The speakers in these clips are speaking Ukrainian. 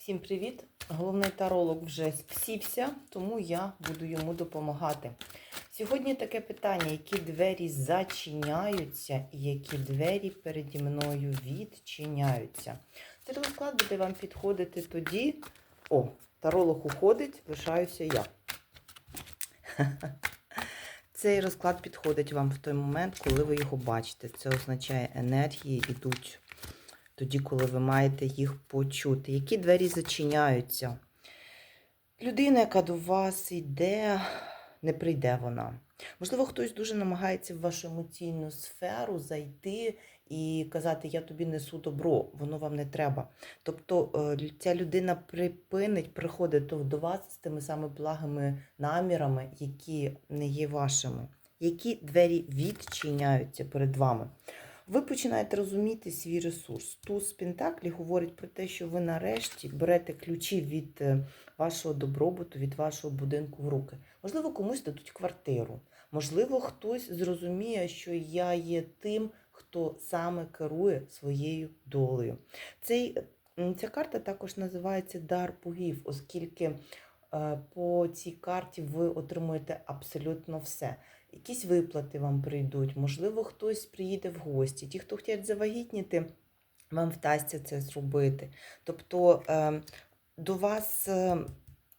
Всім привіт! Головний таролог вже всівся, тому я буду йому допомагати. Сьогодні таке питання: які двері зачиняються і які двері переді мною відчиняються. Цей розклад буде вам підходити тоді. О, таролог уходить, лишаюся я. Цей розклад підходить вам в той момент, коли ви його бачите. Це означає, енергії йдуть тоді, коли ви маєте їх почути. Які двері зачиняються? Людина, яка до вас йде, не прийде вона. Можливо, хтось дуже намагається в вашу емоційну сферу зайти і казати, я тобі несу добро, воно вам не треба. Тобто е, ця людина припинить приходити до вас з тими самими благими намірами, які не є вашими. Які двері відчиняються перед вами? Ви починаєте розуміти свій ресурс. Туз Пентаклі говорить про те, що ви нарешті берете ключі від е, вашого добробуту, від вашого будинку в руки. Можливо, комусь дадуть квартиру. Можливо, хтось зрозуміє, що я є тим, хто саме керує своєю долею. Цей, ця карта також називається дар богів, оскільки по цій карті ви отримуєте абсолютно все. Якісь виплати вам прийдуть, можливо, хтось приїде в гості. Ті, хто хочуть завагітніти, вам вдасться це зробити. Тобто е, до вас е,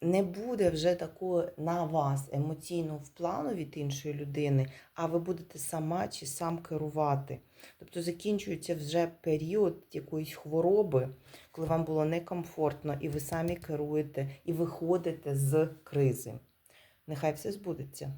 не буде вже такого на вас емоційного вплану від іншої людини, а ви будете сама чи сам керувати. Тобто закінчується вже період якоїсь хвороби, коли вам було некомфортно, і ви самі керуєте і виходите з кризи. Нехай все збудеться.